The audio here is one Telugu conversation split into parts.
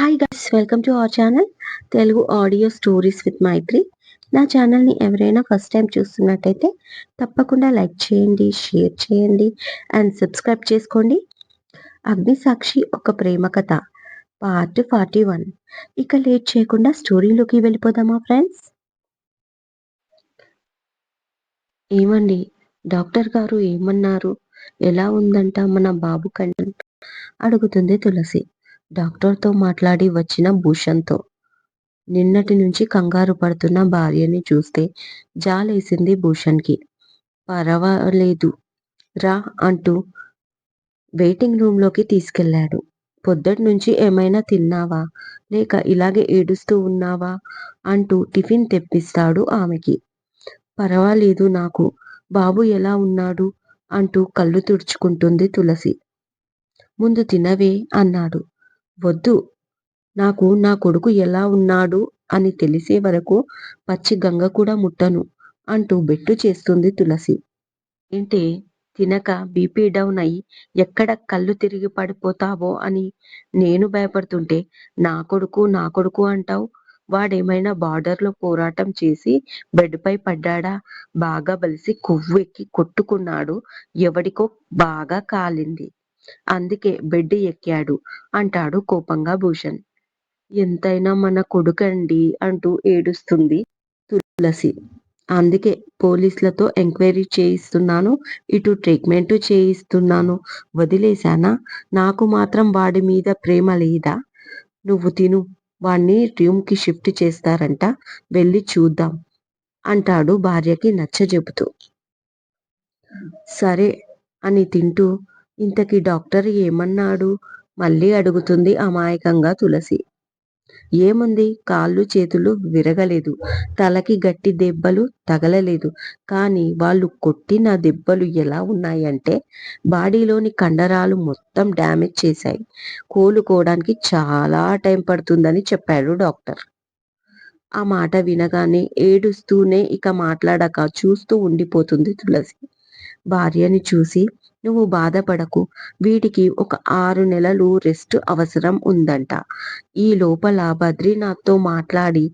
Hi guys welcome to our channel Telugu audio stories with Maitri నా ఛానల్ని ఎవరైనా ఫస్ట్ టైం చూస్తున్నట్టయితే తప్పకుండా లైక్ చేయండి షేర్ చేయండి అండ్ సబ్స్క్రైబ్ చేసుకోండి. అగ్నిసాక్షి ఒక ప్రేమ కథ పార్ట్ ఫార్టీ వన్ ఇక లేట్ చేయకుండా స్టోరీలోకి వెళ్ళిపోదామా ఫ్రెండ్స్ ఏమండి డాక్టర్ గారు ఏమన్నారు? ఎలా ఉందంట మన బాబు కంటెంట్ అడుగుతుంది తులసి. డాక్టర్తో మాట్లాడి వచ్చిన భూషణ్తో. నిన్నటి నుంచి కంగారు పడుతున్న భార్యని చూస్తే జాలేసింది భూషణ్కి. పర్వాలేదు రా అంటూ వెయిటింగ్ రూమ్లోకి తీసుకెళ్ళాడు పొద్దటి నుంచి ఏమైనా తిన్నావా? లేక ఇలాగే ఏడుస్తూ ఉన్నావా? అంటూ టిఫిన్ తెప్పిస్తాడు ఆమెకి. పర్వాలేదు నాకు బాబు ఎలా ఉన్నాడు? అంటూ కళ్ళు తుడుచుకుంటుంది తులసి. ముందు తినవే అన్నాడు. వద్దు. నాకు నా కొడుకు ఎలా ఉన్నాడు అని తెలిసే వరకు పచ్చి గంగ కూడా ముట్టను అంటూ బెట్టు చేస్తుంది తులసి. ఏంటి? తినక బీపీ డౌన్ అయి ఎక్కడ కళ్ళు తిరిగి పడిపోతావో అని నేను భయపడుతుంటే నా కొడుకు నా కొడుకు అంటావు? వాడేమైనా బార్డర్లో పోరాటం చేసి బెడ్పై పడ్డాడా? బాగా బలిసి కొవ్వెక్కి కొట్టుకున్నాడు. ఎవడికో బాగా కాలింది. అందుకే బెడ్ ఎక్కాడు అంటాడు కోపంగా భూషణ్. ఎంతైనా మన కొడుకండి అంటూ ఏడుస్తుంది తులసి. అందుకే పోలీసులతో ఎంక్వైరీ చేయిస్తున్నాను ఇటు ట్రీట్మెంట్ చేయిస్తున్నాను. వదిలేశానా? నాకు మాత్రం వాడి మీద ప్రేమ లేదా? నువ్వు తిను వాణ్ణి రూమ్కి షిఫ్ట్ చేస్తారంట వెళ్ళి చూద్దాం అంటాడు భార్యకి నచ్చజెబుతూ. సరే అని తింటూ ఇంతకీ డాక్టర్ ఏమన్నాడు? మళ్ళీ అడుగుతుంది అమాయకంగా తులసి. ఏముంది? కాళ్ళు చేతులు విరగలేదు. తలకి గట్టి దెబ్బలు తగలలేదు. కానీ వాళ్ళు కొట్టిన దెబ్బలు ఎలా ఉన్నాయంటే బాడీలోని కండరాలు మొత్తం డ్యామేజ్ చేశాయి. కోలుకోవడానికి చాలా టైం పడుతుందని చెప్పాడు డాక్టర్. ఆ మాట వినగానే ఏడుస్తూనే ఇక మాట్లాడక చూస్తూ ఉండిపోతుంది తులసి. భార్యని చూసి నువ్వు బాధపడకు. వీటికి ఒక ఆరు నెలలు రెస్ట్ అవసరం ఉందంట. ఈ లోపల బద్రీనాథ్తో మాట్లాడి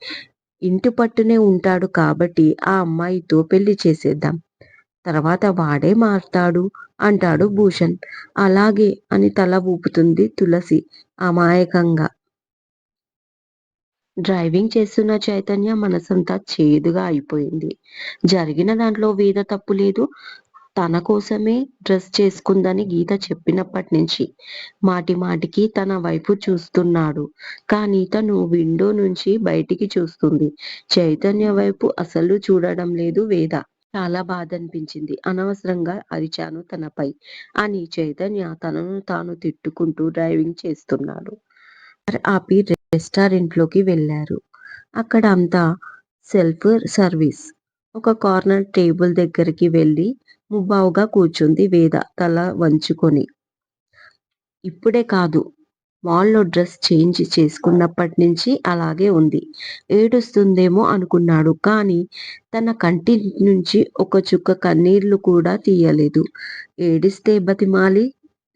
ఇంటి పట్టునే ఉంటాడు కాబట్టి ఆ అమ్మాయితో పెళ్ళి చేసేద్దాం. తర్వాత వాడే మారుతాడు అంటాడు భూషణ్. అలాగే అని తల ఊపుతుంది తులసి అమాయకంగా. డ్రైవింగ్ చేస్తున్న చైతన్య మనసంతా చేదుగా అయిపోయింది. జరిగిన దాంట్లో వేద తప్పు లేదు. తన కోసమే డ్రెస్ చేసుకుందని గీత చెప్పినప్పటి నుంచి మాటి మాటికి తన వైపు చూస్తున్నాడు. కానీ తను విండో నుంచి బయటికి చూస్తుంది. చైతన్య వైపు అసలు చూడడం లేదు వేద. చాలా బాధ అనిపించింది అనవసరంగా అరిచాను తనపై అని చైతన్య తనను తాను తిట్టుకుంటూ డ్రైవింగ్ చేస్తున్నాడు. ఆపి రెస్టారెంట్లోకి వెళ్ళారు. అక్కడ అంతా సెల్ఫ్ సర్వీస్. ఒక కార్నర్ టేబుల్ దగ్గరికి వెళ్ళి ముబ్బావుగా కూర్చుంది వేద తల వంచుకొని. ఇప్పుడే కాదు మాల్లో డ్రెస్ చేంజ్ చేసుకున్నప్పటి నుంచి అలాగే ఉంది. ఏడుస్తుందేమో అనుకున్నాడు కానీ తన కంటి నుంచి ఒక చుక్క కన్నీళ్ళు కూడా తీయలేదు. ఏడిస్తే బతిమాలి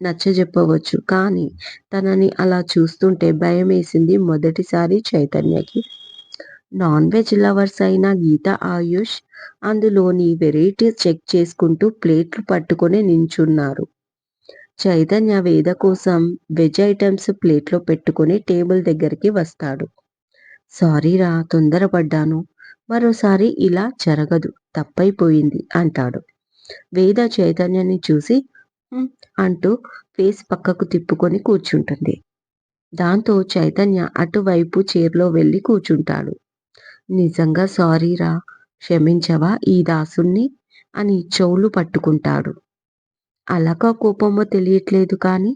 నచ్చజెప్పవచ్చు కానీ తనని అలా చూస్తుంటే భయం వేసింది మొదటిసారి చైతన్యకి. నాన్ వెజ్ లవర్స్ అయిన గీత ఆయుష్ అందులోని వెరైటీస్ చెక్ చేసుకుంటూ ప్లేట్లు పట్టుకొని నించున్నారు. చైతన్య వేద కోసం వెజ్ ఐటమ్స్ ప్లేట్లో పెట్టుకొని టేబుల్ దగ్గరికి వస్తాడు. సారీరా తొందరపడ్డాను. మరోసారి ఇలా జరగదు తప్పైపోయింది అంటాడు. వేద చైతన్యాన్ని చూసి అంటూ ఫేస్ పక్కకు తిప్పుకొని కూర్చుంటుంది. దాంతో చైతన్య అటువైపు చైర్లో వెళ్ళి కూర్చుంటాడు. నిజంగా సారీరా క్షమించవా ఈ దాసుణ్ణి? అని చెవులు పట్టుకుంటాడు. అలక కోపమో తెలియట్లేదు కానీ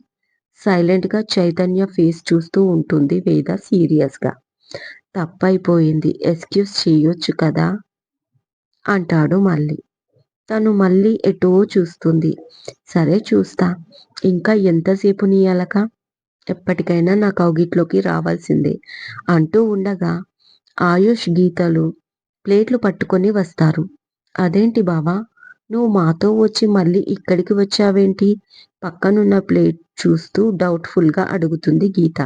సైలెంట్గా చైతన్య ఫేస్ చూస్తూ ఉంటుంది వేద సీరియస్గా. తప్పైపోయింది ఎక్స్క్యూజ్ చేయొచ్చు కదా? అంటాడు మళ్ళీ. తను మళ్ళీ ఎటో చూస్తుంది. సరే చూస్తా ఇంకా ఎంతసేపు నీ అలక? ఎప్పటికైనా నా కౌగిట్లోకి రావాల్సిందే అంటూ ఉండగా ఆయుష్ గీతలు ప్లేట్లు పట్టుకొని వస్తారు. అదేంటి బావా నువ్వు మాతో వచ్చి మళ్ళీ ఇక్కడికి వచ్చావేంటి? పక్కనున్న ప్లేట్ చూస్తూ డౌట్ఫుల్గా అడుగుతుంది గీత.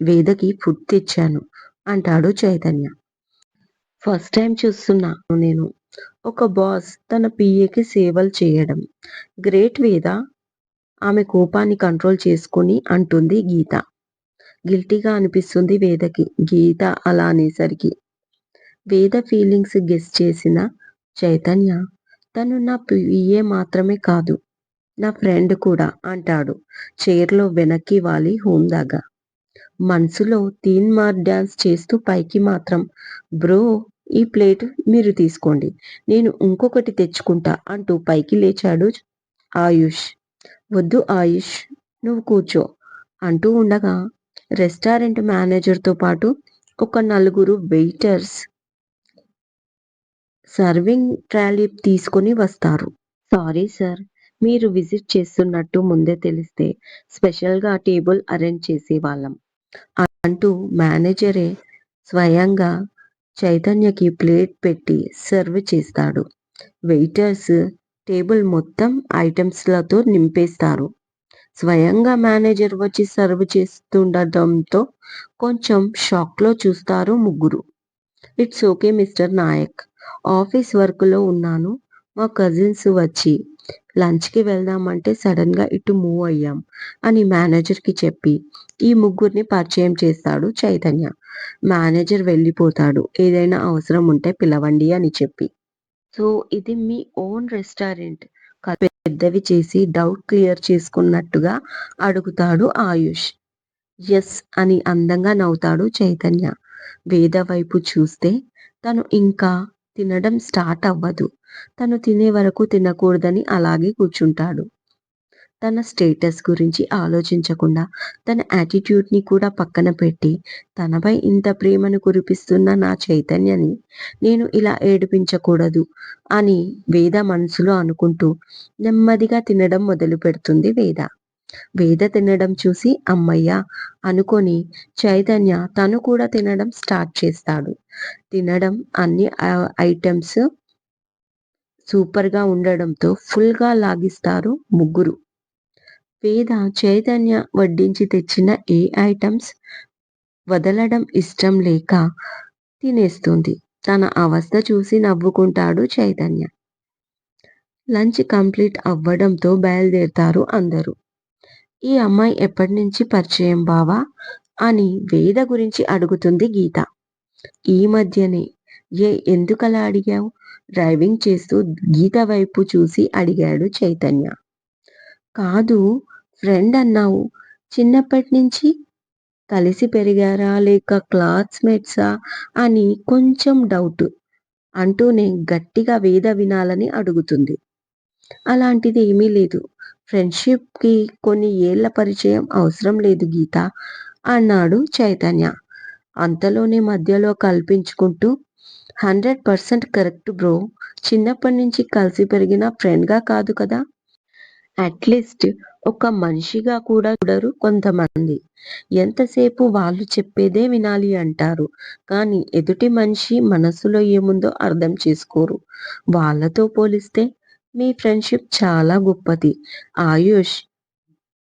వేదకి ఫుడ్ తెచ్చాను అంటాడు చైతన్య. ఫస్ట్ టైం చూస్తున్నాను నేను ఒక బాస్ తన పిఏకి సేవలు చేయడం. గ్రేట్ వేద ఆమె కోపాన్ని కంట్రోల్ చేసుకుని అంటుంది గీత. గిల్టీగా అనిపిస్తుంది వేదకి. గీత అలా అనేసరికి. వేద ఫీలింగ్స్ గెస్ చేసిన చైతన్య తను నా పిఏ మాత్రమే కాదు నా ఫ్రెండ్ కూడా అంటాడు. చైర్లో వెనక్కి వాలి హోందాగా. మనసులో తీన్ మార్ డ్యాన్స్ చేస్తూ పైకి మాత్రం బ్రో ఈ ప్లేట్ మీరు తీసుకోండి నేను ఇంకొకటి తెచ్చుకుంటా అంటూ పైకి లేచాడు ఆయుష్. వద్దు ఆయుష్ నువ్వు కూర్చో అంటూ ఉండగా రెస్టారెంట్ మేనేజర్తో పాటు ఒక నలుగురు వెయిటర్స్ సర్వింగ్ ట్రాలీ తీసుకొని వస్తారు. సారీ సార్ మీరు విజిట్ చేస్తున్నట్టు ముందే తెలిస్తే స్పెషల్గా టేబుల్ అరేంజ్ చేసేవాళ్ళం అంటూ మేనేజరే స్వయంగా చైతన్యకి ప్లేట్ పెట్టి సర్వ్ చేస్తాడు. వెయిటర్స్ టేబుల్ మొత్తం ఐటమ్స్లతో నింపేస్తారు. స్వయంగా మేనేజర్ వచ్చి సర్వ్ చేస్తుండటంతో కొంచెం షాక్లో చూస్తారు ముగ్గురు. It's okay mister Nayak. Office వర్క్లో ఉన్నాను. మా కజిన్స్ వచ్చి లంచ్కి వెళ్దామంటే సడన్గా ఇటు మూవ్ అయ్యాం అని మేనేజర్కి చెప్పి ఈ ముగ్గురిని పరిచయం చేస్తాడు చైతన్య. మేనేజర్ వెళ్ళిపోతాడు. ఏదైనా అవసరం ఉంటే పిలవండి అని చెప్పి. సో ఇది మీ ఓన్ రెస్టారెంట్. పెద్దవి చేసి డౌట్ క్లియర్ చేసుకున్నట్టుగా అడుగుతాడు ఆయుష్. ఎస్ అని అందంగా నవ్వుతాడు చైతన్య. వేద వైపు చూస్తే తను ఇంకా తినడం స్టార్ట్ అవ్వదు. తను తినే వరకు తినకూడదని అలాగే కూర్చుంటాడు. తన స్టేటస్ గురించి ఆలోచించకుండా తన యాటిట్యూడ్ని కూడా పక్కన పెట్టి తనపై ఇంత ప్రేమను కురిపిస్తున్న నా చైతన్యని నేను ఇలా ఏడిపించకూడదు అని వేద మనసులో అనుకుంటూ నెమ్మదిగా తినడం మొదలు పెడుతుంది వేద. వేద తినడం చూసి అమ్మయ్య! అనుకొని చైతన్య తను కూడా తినడం స్టార్ట్ చేస్తాడు. తినడం అన్ని ఐటమ్స్ సూపర్గా ఉండడంతో ఫుల్గా లాగిస్తారు ముగ్గురు. వేద చైతన్య వడ్డించి తెచ్చిన ఏ ఐటమ్స్ వదలడం ఇష్టం లేక తినేస్తుంది. తన అవస్థ చూసి నవ్వుకుంటాడు చైతన్య. లంచ్ కంప్లీట్ అవ్వడంతో బయలుదేరుతారు అందరూ. ఈ అమ్మాయి ఎప్పటి నుంచి పరిచయం బావా? అని వేద గురించి అడుగుతుంది గీత. ఈ మధ్యనే. ఏ ఎందుకలా అడిగావు? డ్రైవింగ్ చేస్తూ గీత వైపు చూసి అడిగాడు చైతన్య. కాదు ఫ్రెండ్ అన్నావు చిన్నప్పటి నుంచి కలిసి పెరిగారా లేక క్లాస్మేట్సా అని కొంచెం డౌట్ అంటూనే గట్టిగా వేద వినాలని అడుగుతుంది. అలాంటిది ఏమీ లేదు. ఫ్రెండ్షిప్కి కొన్ని ఏళ్ళ పరిచయం అవసరం లేదు గీత అన్నాడు చైతన్య. అంతలోనే మధ్యలో కల్పించుకుంటూ హండ్రెడ్ పర్సెంట్ కరెక్ట్ బ్రో. చిన్నప్పటి నుంచి కలిసి పెరిగిన ఫ్రెండ్గా కాదు కదా. అట్లీస్ట్ ఒక మనిషిగా కూడా చూడరు కొంతమంది. ఎంతసేపు వాళ్ళు చెప్పేదే వినాలి అంటారు. కానీ ఎదుటి మనిషి మనసులో ఏముందో అర్థం చేసుకోరు. వాళ్ళతో పోలిస్తే మీ ఫ్రెండ్షిప్ చాలా గొప్పది. ఆయుష్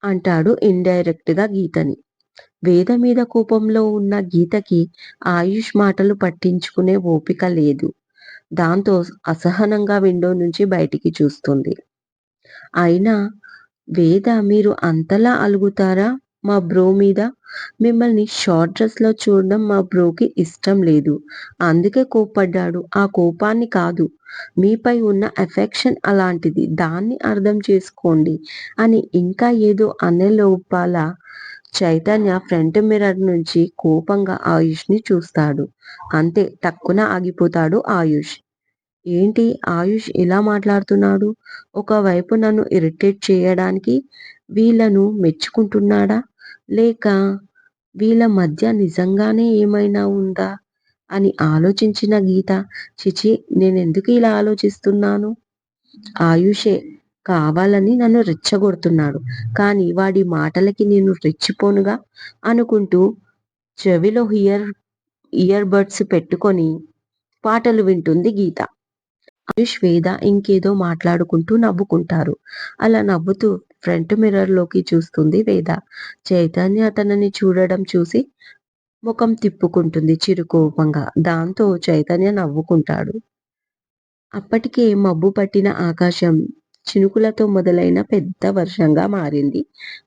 అంటాడు ఇండైరెక్ట్గా గీతని. వేద మీద కోపంలో ఉన్న గీతకి ఆయుష్ మాటలు పట్టించుకునే ఓపిక లేదు. దాంతో అసహనంగా విండో నుంచి బయటికి చూస్తుంది. అయినా వేద మీరు అంతలా అలుగుతారా? మా బ్రో మీద? మిమ్మల్ని షార్ట్ డ్రెస్లో చూడడం మా బ్రోకి ఇష్టం లేదు. అందుకే కోప్పడ్డాడు. ఆ కోపాన్ని కాదు. మీపై ఉన్న ఎఫెక్షన్ అలాంటిది. దాన్ని అర్థం చేసుకోండి. అని ఇంకా ఏదో అనే లోపాల చైతన్య ఫ్రంట్ మిర్రర్ నుంచి కోపంగా ఆయుష్ని చూస్తాడు. అంతే టక్కున ఆగిపోతాడు ఆయుష్. ఏంటి ఆయుష్ ఇలా మాట్లాడుతున్నాడు? ఒకవైపు నన్ను ఇరిటేట్ చేయడానికి వీళ్ళను మెచ్చుకుంటున్నాడా? లేక వీళ్ళ మధ్య నిజంగానే ఏమైనా ఉందా? అని ఆలోచించిన గీత చిచి నేనెందుకు ఇలా ఆలోచిస్తున్నాను? ఆయుషే కావాలని నన్ను రెచ్చగొడుతున్నాడు. కానీ వాడి మాటలకి నేను రెచ్చిపోనుగా అనుకుంటూ చెవిలో ఇయర్ ఇయర్ బడ్స్ పెట్టుకొని పాటలు వింటుంది గీత. ఆయుష్ వేద ఇంకేదో మాట్లాడుకుంటూ నవ్వుకుంటారు అలా నవ్వుతూ ఫ్రంట్ మిర్రర్లోకి చూస్తుంది వేద చైతన్య తనని చూడడం చూసి ముఖం తిప్పుకుంటుంది చిరుకోపంగా. దాంతో చైతన్య నవ్వుకుంటాడు. అప్పటికే మబ్బు పట్టిన ఆకాశం చినుకులతో మొదలైన పెద్ద వర్షంగా మారింది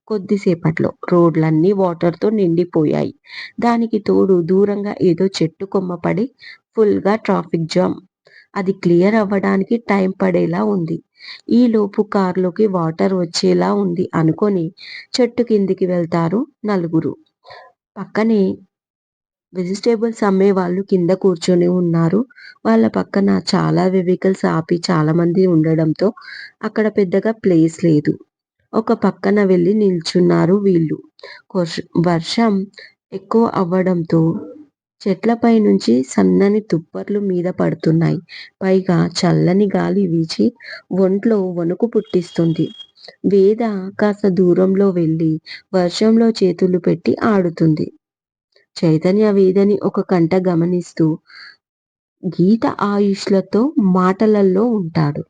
కొద్దిసేపట్లో. రోడ్లన్నీ వాటర్‌తో నిండిపోయాయి. దానికి తోడు దూరంగా ఏదో చెట్టు కొమ్మ పడి ఫుల్‌గా ట్రాఫిక్ జామ్. అది క్లియర్ అవ్వడానికి టైం పడేలా ఉంది. ఈ లోపు కారులోకి వాటర్ వచ్చేలా ఉంది అనుకొని చెట్టు కిందికి వెళ్తారు నలుగురు. పక్కనే వెజిటేబుల్స్ అమ్మే వాళ్ళు కింద కూర్చొని ఉన్నారు. వాళ్ళ పక్కన చాలా వెహికల్స్ ఆపి చాలా మంది ఉండడంతో అక్కడ పెద్దగా ప్లేస్ లేదు. ఒక పక్కన వెళ్ళి నిల్చున్నారు వీళ్ళు. వర్షం ఎక్కువ అవ్వడంతో చెట్లపై నుంచి సన్నని తుప్పర్లు మీద పడుతున్నాయి. పైగా చల్లని గాలి వీచి ఒంట్లో వణుకు పుట్టిస్తుంది. వేద కాస్త దూరంలో వెళ్ళి వర్షంలో చేతులు పెట్టి ఆడుతుంది. చైతన్య వేదని ఒక కంట గమనిస్తూ గీత ఆయుష్లతో మాటలల్లో ఉంటాడు.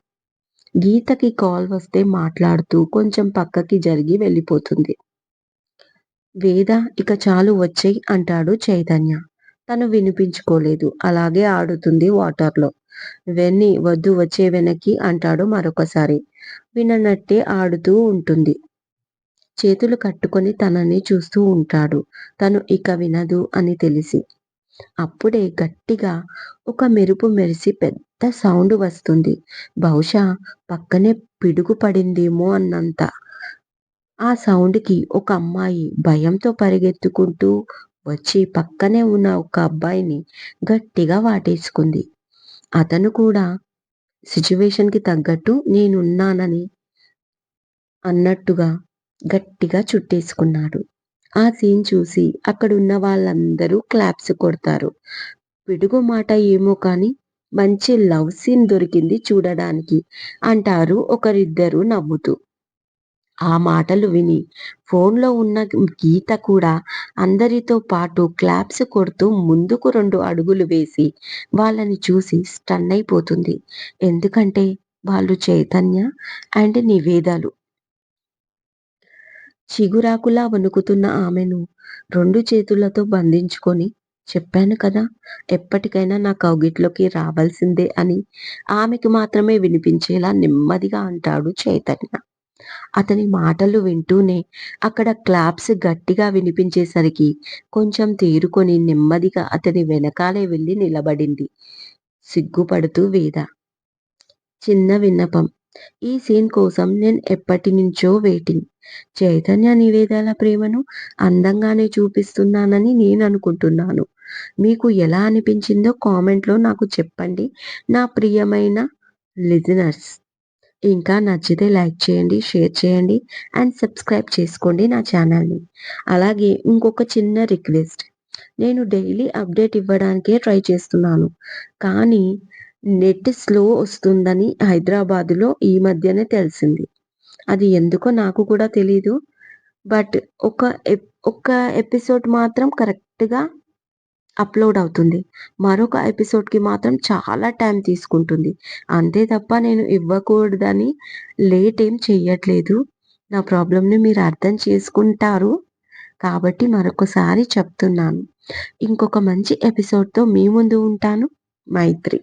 గీతకి కాల్ వస్తే మాట్లాడుతూ కొంచెం పక్కకి జరిగి వెళ్ళిపోతుంది. వేద ఇక చాలు వచ్చాయి అంటాడు చైతన్య. తను వినిపించుకోలేదు. అలాగే ఆడుతుంది వాటర్‌లో. వెన్నీ వద్దు వచ్చే వెనక్కి అంటాడు మరొకసారి. విననట్టే ఆడుతూ ఉంటుంది. చేతులు కట్టుకొని తనని చూస్తూ ఉంటాడు. తను ఇక వినదు అని తెలిసి. అప్పుడే గట్టిగా ఒక మెరుపు మెరిసి పెద్ద సౌండ్ వస్తుంది. బహుశా పక్కనే పిడుగు పడిందేమో అన్నంత. ఆ సౌండ్‌కి ఒక అమ్మాయి భయంతో పరిగెత్తుకుంటూ వచ్చి పక్కనే ఉన్న ఒక అబ్బాయిని గట్టిగా వాటేసుకుంది. అతను కూడా సిచ్యువేషన్కి తగ్గట్టు నేనున్నానని అన్నట్టుగా గట్టిగా చుట్టేసుకున్నాడు. ఆ సీన్ చూసి అక్కడున్న వాళ్ళందరూ క్లాప్స్ కొడతారు. పిడుగు మాట ఏమో కానీ మంచి లవ్ సీన్ దొరికింది చూడడానికి అంటారు ఒకరిద్దరు నవ్వుతూ. ఆ మాటలు విని ఫోన్‌లో ఉన్న గీత కూడా అందరితో పాటు క్లాప్స్ కొడుతూ ముందుకు రెండు అడుగులు వేసి వాళ్ళని చూసి స్టన్ అయిపోతుంది ఎందుకంటే వాళ్ళు చైతన్య అండ్ నివేదాలు చిగురాకులా వణుకుతున్న ఆమెను రెండు చేతులతో బంధించుకొని చెప్పాను కదా! ఎప్పటికైనా నా కౌగిట్లోకి రావాల్సిందే అని ఆమెకు మాత్రమే వినిపించేలా నెమ్మదిగా అంటాడు చైతన్య. అతని మాటలు వింటూనే అక్కడ క్లాప్స్ గట్టిగా వినిపించేసరికి కొంచెం తేరుకొని నెమ్మదిగా అతని వెనకాలే వెళ్ళి నిలబడింది సిగ్గుపడుతూ వేద. చిన్న విన్నపం. ఈ సీన్ కోసం నేను ఎప్పటి నుంచో వెయిటింగ్. చైతన్య నివేదాల ప్రేమను అందంగానే చూపిస్తున్నానని నేను అనుకుంటున్నాను మీకు ఎలా అనిపించిందో కామెంట్‌లో నాకు చెప్పండి నా ప్రియమైన లిజనర్స్. ఇంకా నచ్చితే లైక్ చేయండి, షేర్ చేయండి అండ్ సబ్స్క్రైబ్ చేసుకోండి నా ఛానల్‌ని. అలాగే ఇంకొక చిన్న రిక్వెస్ట్. నేను డైలీ అప్డేట్ ఇవ్వడానికే ట్రై చేస్తున్నాను. కానీ నెట్ స్లో వస్తుందని హైదరాబాద్‌లో ఈ మధ్యనే తెలిసింది. అది ఎందుకో నాకు కూడా తెలీదు. బట్ ఒక ఎప్ ఒక ఎపిసోడ్ మాత్రం కరెక్ట్‌గా అప్‌లోడ్ అవుతుంది. మరొక ఎపిసోడ్‌కి మాత్రం చాలా టైం తీసుకుంటుంది. అంతే తప్ప నేను ఇవ్వకూడదని లేట్ ఏం చెయ్యట్లేదు. నా ప్రాబ్లమ్‌ని మీరు అర్థం చేసుకుంటారు. కాబట్టి మరొకసారి చెప్తున్నాను. ఇంకొక మంచి ఎపిసోడ్‌తో మీ ముందు ఉంటాను. మైత్రి.